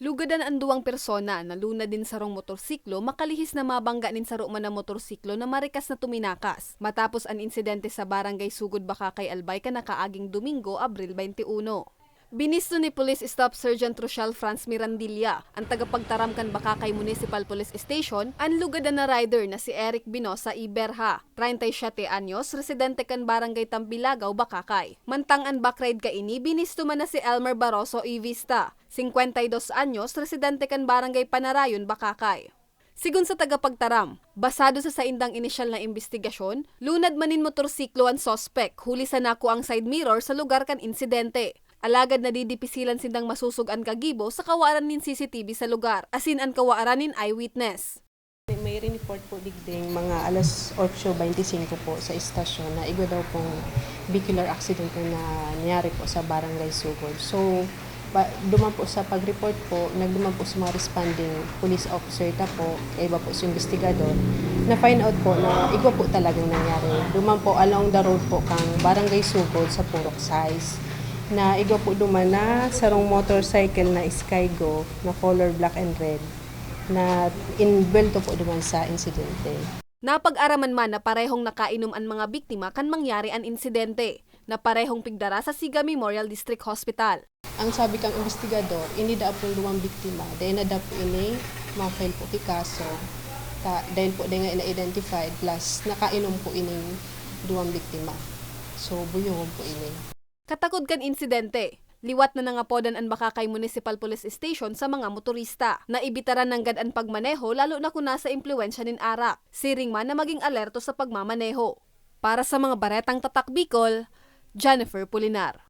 Lugadan ang duwang persona na luna din sa rong motorsiklo makalihis na mabangga nin sa man na motorsiklo na marikas na tuminakas. Matapos ang insidente sa barangay Sugod Bakakay Albay ka nakaaging Domingo, Abril 21. Binisto ni Police Staff Sergeant Rochelle Franz Mirandilla ang tagapagtaram kan Bakakay Municipal Police Station ang lugadan na rider na si Eric Binosa Iberha, 37 anyos, residente kan Barangay Tambilagaw, Bakakay. Mantang ang backride ka ini, binisto man na si Elmer Barroso Ivista, 52 anyos, residente kan Barangay Panarayon, Bakakay. Sigun sa tagapagtaram, basado sa saindang inisyal na investigasyon, lunad manin motorsiklo ang sospek, huli sa nako ang side mirror sa lugar kan insidente. Alagad na didipisilan sindang masusugan kagibo sa kawaran nin CCTV sa lugar, asin ang kawaran nin eyewitness. May report po digding mga alas 8.25 po sa istasyon na igwa daw pong vehicular accident na nangyari po sa Barangay Sugod. So, duman po sa pag-report po, nagduman po sa mga responding police officer ta po, kaya iba po sa investigador, na find out po na igwa po talagang nangyari. Duman po along the road po kang Barangay Sugod sa Purok Size na igwa po duman na sarong motorcycle na Skygo na color black and red na inbuelto po duman sa insidente. Napag-araman man na parehong nakainom ang mga biktima kan mangyari ang insidente, na parehong pigdara sa Siga Memorial District Hospital. Ang sabi kang investigador, ini da po duwang biktima, dahil na da po ini ma-file po kikaso, ta, dahil po dahil nga ina-identified, plus nakainom po ining duwang biktima. So, buyong po ini. Katakod kan insidente, liwat na nangapodan ang Bakakay Municipal Police Station sa mga motorista na ibitaran ng gad ang pagmaneho lalo na kung nasa impluensya nin arak. Siring man na maging alerto sa pagmamaneho. Para sa mga baretang tatak Bicol, Jennifer Pulinar.